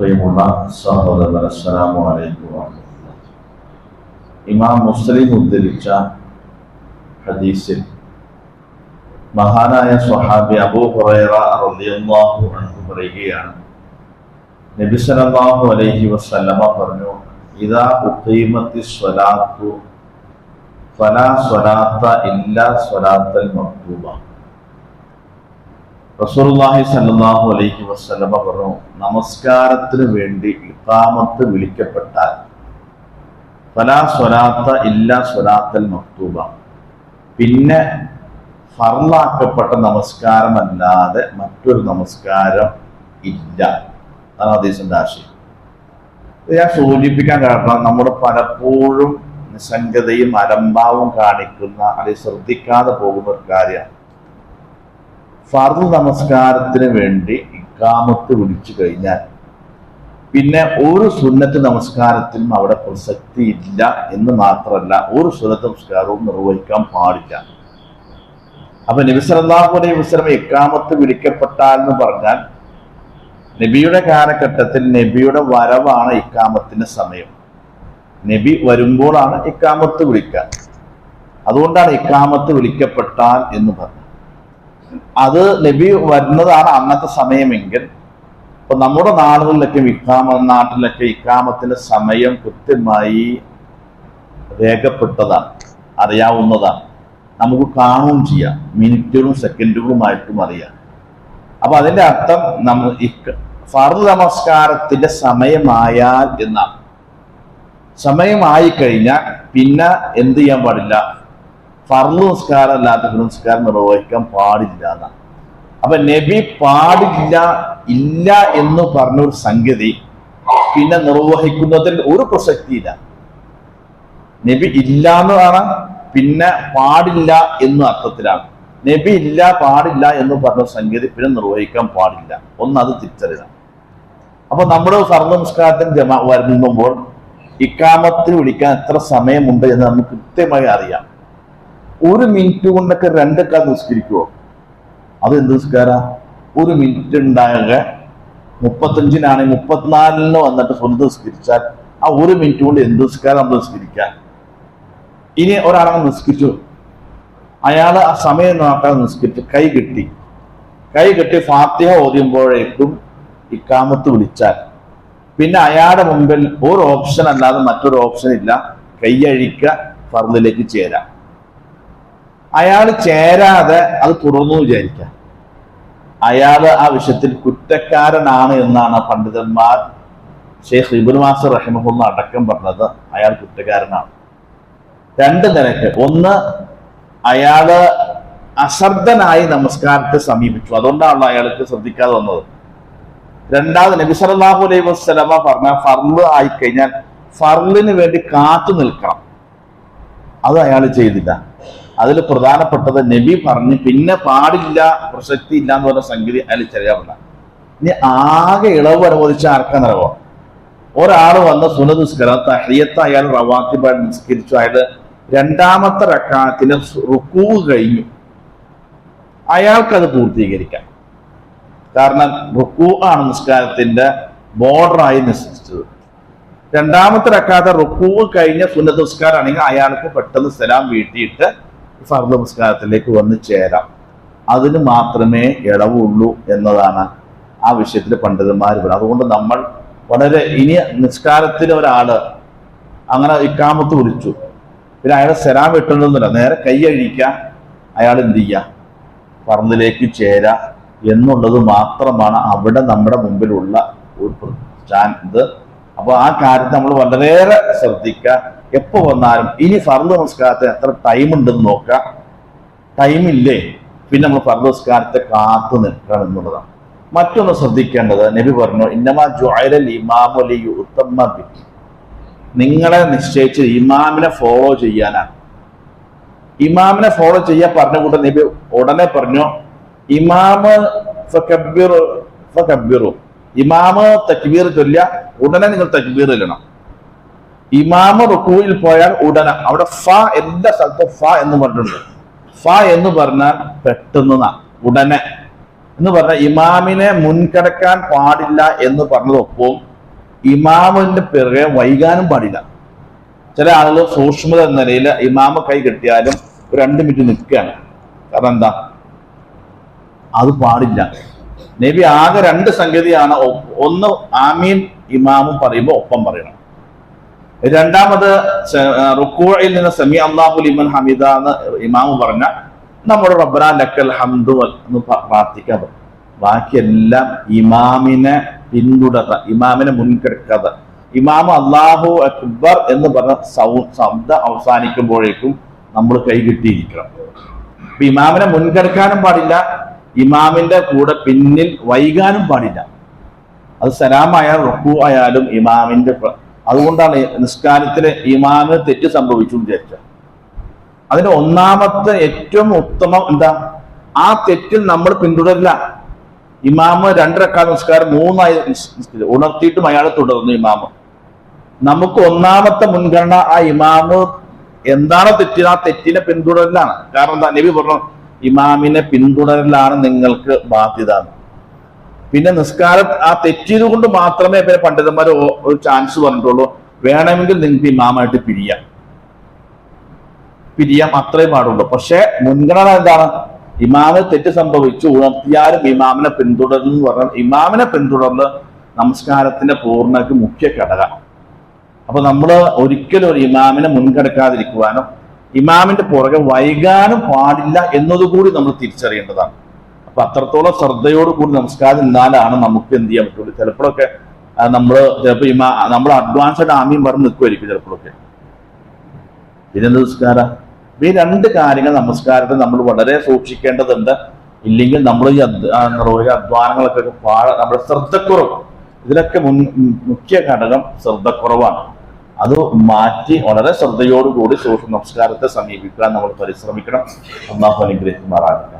പ്രിയമുള്ള സഹോദരൻ അസ്സലാമു അലൈക്കും. ഇമാം മുസ്ലിം ഉദ്ധരിച്ച ഹദീസിൽ മഹാനായ സ്വഹാബി അബൂ ഹുറൈറ റളിയല്ലാഹു അൻഹു പറയുകയാണ് നബി സല്ലല്ലാഹു അലൈഹി വസല്ലമ പറഞ്ഞു ഇദാ ഉഖീമത്തി സ്വലാത്തു ഫലാ സ്വലാത്ത ഇല്ലാ സ്വലാത്തൽ മക്തൂബ റസൂലുള്ളാഹി സല്ലാഹു അലൈഹി വസ്ലമ പറഞ്ഞു നമസ്കാരത്തിന് വേണ്ടി ഇക്കാമത്ത് വിളിക്കപ്പെട്ടാൽ ഫലാ സ്വലാത്ത ഇല്ലാ സ്വലാത്തൽ മക്തൂബ. പിന്നെ ഫർലാക്കപ്പെട്ട നമസ്കാരമല്ലാതെ മറ്റൊരു നമസ്കാരം ഇല്ല. അതാണ് ഹദീസിന്റെ ആശയം. ഇത് ഞാൻ സൂചിപ്പിക്കാൻ കാരണം നമ്മൾ പലപ്പോഴും നിസ്സംഗതയും അലംഭാവും കാണിക്കുന്ന അല്ലെങ്കിൽ ശ്രദ്ധിക്കാതെ പോകുന്ന ഒരു കാര്യമാണ്. ഫർദ് നമസ്കാരത്തിന് വേണ്ടി ഇക്കാമത്ത് വിളിച്ചു കഴിഞ്ഞാൽ പിന്നെ ഒരു സുന്നത്ത് നമസ്കാരത്തിനും അവിടെ പ്രസക്തി ഇല്ല എന്ന് മാത്രമല്ല ഒരു സുന്നത്ത് നമസ്കാരവും നിർവഹിക്കാൻ പാടില്ല. അപ്പൊ നബി സല്ലല്ലാഹു അലൈഹി ഇക്കാമത്ത് വിളിക്കപ്പെട്ടാൽ എന്ന് പറഞ്ഞാൽ നബിയുടെ കാലഘട്ടത്തിൽ നബിയുടെ വരവാണ് ഇക്കാമത്തിന്റെ സമയം. നബി വരുമ്പോഴാണ് ഇക്കാമത്ത് വിളിക്കുക. അതുകൊണ്ടാണ് ഇക്കാമത്ത് വിളിക്കപ്പെട്ടാൽ എന്ന് പറഞ്ഞത്. അത് നബി വരുന്നതാണ് അന്നത്തെ സമയമെങ്കിൽ. ഇപ്പൊ നമ്മുടെ നാടുകളിലൊക്കെ ഇക്കാമ നാട്ടിലൊക്കെ ഇക്കാമത്തിന്റെ സമയം കൃത്യമായി രേഖപ്പെട്ടതാണ് അറിയാവുന്നതാണ്. നമുക്ക് കാണുകയും ചെയ്യാം. മിനിറ്റുകളും സെക്കൻഡുകളുമായിട്ടും അറിയാം. അപ്പൊ അതിന്റെ അർത്ഥം നമ്മൾ ഫർദ് നമസ്കാരത്തിന്റെ സമയമായാൽ എന്നാണ്. സമയമായി കഴിഞ്ഞാൽ പിന്നെ എന്ത് ചെയ്യാൻ പാടില്ല? ഫർദ് നിസ്കാരം അല്ലാത്ത നമസ്കാരം നിർവഹിക്കാൻ പാടില്ല എന്നാണ് അപ്പൊ നബി പാടില്ല ഇല്ല എന്ന് പറഞ്ഞ ഒരു സംഗതി പിന്നെ നിർവഹിക്കുന്നതിൽ ഒരു പ്രസക്തിയില്ല. നബി ഇല്ല എന്നതാണ് പിന്നെ പാടില്ല എന്ന അർത്ഥത്തിലാണ്. നബി ഇല്ല പാടില്ല എന്ന് പറഞ്ഞ സംഗതി പിന്നെ നിർവഹിക്കാൻ പാടില്ല. ഒന്ന് അത് തിരിച്ചറിയുക അപ്പൊ നമ്മുടെ ഫർദ് നമസ്കാരത്തിന് ജമാ വരുമ്പോൾ ഇക്കാമത്തിന് വിളിക്കാൻ എത്ര സമയമുണ്ട് എന്ന് നമുക്ക് കൃത്യമായി അറിയാം. ഒരു മിനിറ്റ് കൊണ്ടൊക്കെ രണ്ടൊക്കെ നിസ്കരിക്കുമോ അത് എന്ത് നിസ്കാര? ഒരു മിനിറ്റ് ഉണ്ടാകെ മുപ്പത്തഞ്ചിനാണെങ്കിൽ മുപ്പത്തിനാലിന് വന്നിട്ട് സ്വന്തം നിസ്കരിച്ചാൽ ആ ഒരു മിനിറ്റ് കൊണ്ട് എന്ത് നിസ്കാരം നമ്മൾ നിസ്കരിക്കാൻ ഇനി ഒരാളെ നിസ്കരിച്ചു. അയാൾ ആ സമയം നോക്കാതെ നിസ്കരിച്ച് കൈ കെട്ടി. കൈ കെട്ടി ഫാത്തിഹ ഓതിയുമ്പോഴേക്കും ഇക്കാമത്ത് വിളിച്ചാൽ. പിന്നെ അയാളുടെ മുമ്പിൽ ഒരു ഓപ്ഷൻ അല്ലാതെ മറ്റൊരു ഓപ്ഷൻ ഇല്ല. കൈയഴിക്ക ഫർദിലേക്ക് ചേരാം. അയാൾ ചേരാതെ അത് തുറന്നു വിചാരിക്കാം. അയാൾ ആ വിഷയത്തിൽ കുറ്റക്കാരനാണ് എന്നാണ് പണ്ഡിതന്മാർ ഷെയ്ഖ് ഇബുൽ റഹിമഹുന്ന അടക്കം പറഞ്ഞത്. അയാൾ കുറ്റക്കാരനാണ്. രണ്ട് നിലയ്ക്ക്. ഒന്ന് അയാൾ അശ്രദ്ധനായി നമസ്കാരത്തെ സമീപിച്ചു. അതുകൊണ്ടാണ് അയാൾക്ക് ശ്രദ്ധിക്കാതെ വന്നത്. രണ്ടാമത് നബി സല്ലാഹു അലൈഹി വസ്ലമ പറഞ്ഞ ഫർൾ ആയിക്കഴിഞ്ഞാൽ ഫർളിന് വേണ്ടി കാത്തു നിൽക്കണം. അത് അയാൾ ചെയ്തില്ല. അതിൽ പ്രധാനപ്പെട്ടത് നബി പറഞ്ഞ് പിന്നെ പാടില്ല പ്രസക്തി ഇല്ല എന്ന് പറഞ്ഞ സംഗതി അതിൽ ചെറിയാവില്ല ഇനി ആകെ ഇളവ് അനുവദിച്ച ആർക്കാന്നറിയോ ഒരാൾ വന്ന് സുനനിസ്കരം തഹിയത്ത് അയാൾ റവാത്തിബായി നിസ്കരിച്ചു. അയാൾ രണ്ടാമത്തെ റക്കാത്തിന് റുക്കൂ കഴിഞ്ഞു. അയാൾക്കത് പൂർത്തീകരിക്കാം. കാരണം റുക്കൂ ആണ് നിസ്കാരത്തിന്റെ ബോർഡറായി നിശ്ചയിച്ചത് രണ്ടാമത്തെ റക്കാത്ത റുക്കൂ കഴിഞ്ഞ സുന്നത്ത് നിസ്കാരമാണെങ്കിൽ അയാൾക്ക് പെട്ടെന്ന് സ്ഥലം വീട്ടിയിട്ട് ഫർദ് നമസ്കാരത്തിലേക്ക് വന്ന് ചേരാം. അതിന് മാത്രമേ ഇളവുള്ളൂ എന്നതാണ് ആ വിഷയത്തിൽ പണ്ഡിതന്മാർ പറയുന്നത്. അതുകൊണ്ട് നമ്മൾ വളരെ ഇനി നിസ്കാരത്തിന് ഒരാൾ അങ്ങനെ ഇക്കാമത്ത് വിളിച്ചു. പിന്നെ അയാളെ സലാം വെട്ടണമെന്നില്ല നേരെ കൈ അഴിക്ക അയാൾ എന്ത് ചെയ്യുക? പറന്നിലേക്ക് ചേര എന്നുള്ളത് മാത്രമാണ് അവിടെ നമ്മുടെ മുമ്പിലുള്ള ഒരു ഇത്. അപ്പോൾ ആ കാര്യത്തെ നമ്മൾ വളരെയേറെ ശ്രദ്ധിക്കുക. എപ്പോ വന്നാലും ഇനി ഫർദ് നമസ്കാരത്തിന് എത്ര ടൈം ഉണ്ടെന്ന് നോക്കുക. ടൈമില്ലേ പിന്നെ നമ്മൾ ഫർദ് നമസ്കാരത്തെ കാത്തു നിൽക്കണം എന്നുള്ളതാണ്. മറ്റൊന്ന് ശ്രദ്ധിക്കേണ്ടത് നബി പറഞ്ഞു ഇന്നമാ ജുഅലൽ നിങ്ങളെ നിശ്ചയിച്ച് ഇമാമിനെ ഫോളോ ചെയ്യാനാണ്. ഇമാമിനെ ഫോളോ ചെയ്യാൻ പറഞ്ഞ കൂട്ട നബി ഉടനെ പറഞ്ഞു ഇമാമ് ഫകബ്ബിറു ഇമാമ് തക്ബീർ ചൊല്ലിയ ഉടനെ നിങ്ങൾ തക്ബീർ ഇടണം ഇമാമ് റുക്കുവിൽ പോയാൽ ഉടനെ. അവിടെ ഫ എല്ലാ സ്ഥലത്തും ഫ എന്ന് പറഞ്ഞിട്ടുണ്ട്. ഫ എന്ന് പറഞ്ഞാൽ പെട്ടെന്ന് ഉടനെ. എന്ന് പറഞ്ഞാൽ ഇമാമിനെ മുൻകടക്കാൻ പാടില്ല എന്ന് പറഞ്ഞതൊപ്പം ഇമാമിന്റെ പിറകെ വൈകാനും പാടില്ല. ചില ആളുകൾ സൂക്ഷ്മത എന്ന നിലയിൽ ഇമാമ കൈ കെട്ടിയാലും രണ്ട് മിനിറ്റ് നിൽക്കുകയാണ്. കാരണം എന്താ? അത് പാടില്ല. നബി ആകെ രണ്ട് സംഗതിയാണ്. ഒന്ന് ആമീൻ ഇമാമും പറയുമ്പോൾ ഒപ്പം പറയണം. രണ്ടാമത് റുക്കോയിൽ നിന്ന് സമി അള്ളാഹു ലിമൻ ഹമീദ എന്ന് ഇമാമ് പറഞ്ഞ നമ്മുടെ റബ്ബന ലക്കൽ ഹംദു എന്ന് പ്രാർത്ഥിക്കാതെ ബാക്കിയെല്ലാം ഇമാമിനെ പിന്തുടർന്ന ഇമാമിനെ മുൻകെടുക്കാതെ ഇമാമ അള്ളാഹു അക്ബർ എന്ന് പറഞ്ഞ സൗ ശബ്ദം അവസാനിക്കുമ്പോഴേക്കും നമ്മൾ കൈകിട്ടിയിരിക്കണം അപ്പൊ ഇമാമിനെ മുൻകെടുക്കാനും പാടില്ല ഇമാമിന്റെ കൂടെ പിന്നിൽ വൈകാനും പാടില്ല. അത് സലാമായാലും റുക്കു ആയാലും ഇമാമിന്റെ അതുകൊണ്ടാണ് നിസ്കാരത്തിന് ഇമാമിന് തെറ്റ് സംഭവിച്ചു വിചാരിച്ച. അതിന് ഒന്നാമത്തെ ഏറ്റവും ഉത്തമം എന്താ? ആ തെറ്റിൽ നമ്മൾ പിന്തുടരില്ല. ഇമാമ് രണ്ടരക്കാല നിസ്കാരം മൂന്നായി ഉണർത്തിയിട്ടും അയാൾ തുടർന്നു ഇമാമ്. നമുക്ക് ഒന്നാമത്തെ മുൻഗണന ആ ഇമാമ് എന്താണ് തെറ്റിന് ആ തെറ്റിനെ പിന്തുടരലാണ്. കാരണം എന്താ? നബി പറഞ്ഞു ഇമാമിനെ പിന്തുടരലാണ് നിങ്ങൾക്ക് ബാധ്യത. പിന്നെ നിസ്കാരം ആ തെറ്റിയത് കൊണ്ട് മാത്രമേ പിന്നെ പണ്ഡിതന്മാർ ഒരു ചാൻസ് പറഞ്ഞിട്ടുള്ളൂ. വേണമെങ്കിൽ നിങ്ങൾക്ക് ഇമാമായിട്ട് പിരിയാം. പിരിയാം അത്രേ പാടുള്ളൂ. പക്ഷെ മുൻഗണന എന്താണ്? ഇമാമിന് തെറ്റ് സംഭവിച്ചു ഉണർത്തിയാലും ഇമാമിനെ പിന്തുടരുന്നു എന്ന് പറഞ്ഞാൽ ഇമാമിനെ പിന്തുടർന്ന് നമസ്കാരത്തിന്റെ പൂർണക്ക് മുഖ്യ ഘടകം. അപ്പൊ നമ്മൾ ഒരിക്കലും ഒരു ഇമാമിനെ മുൻകടക്കാതിരിക്കുവാനും ഇമാമിന്റെ പുറകെ വൈകാനും പാടില്ല എന്നതുകൂടി നമ്മൾ തിരിച്ചറിയേണ്ടതാണ്. അപ്പൊ അത്രത്തോളം ശ്രദ്ധയോട് കൂടി നമസ്കാരം നിന്നാലാണ് നമുക്ക് എന്ത് ചെയ്യാൻ പറ്റുള്ളൂ. ചിലപ്പോഴൊക്കെ നമ്മൾ ചിലപ്പോ ഇമാ നമ്മൾ അഡ്വാൻസ്ഡ് ആമിയും പറഞ്ഞ് നിൽക്കുമായിരിക്കും ചിലപ്പോഴൊക്കെ. പിന്നെന്ത് നിസ്കാര ഈ രണ്ട് കാര്യങ്ങൾ നമസ്കാരത്തെ നമ്മൾ വളരെ സൂക്ഷിക്കേണ്ടതുണ്ട്. ഇല്ലെങ്കിൽ നമ്മൾ ഈ നിർവഹിച്ച അധ്വാനങ്ങളൊക്കെ പാഴ നമ്മുടെ ശ്രദ്ധക്കുറവ്. ഇതിലൊക്കെ മുൻ മുഖ്യ ഘടകം ശ്രദ്ധക്കുറവാണ്. അത് മാറ്റി വളരെ ശ്രദ്ധയോടുകൂടി സൂക്ഷ്മ നമസ്കാരത്തെ സമീപിക്കാൻ നമ്മൾ പരിശ്രമിക്കണം. അള്ളാഹു അനുഗ്രഹിക്കുമാറാകട്ടെ.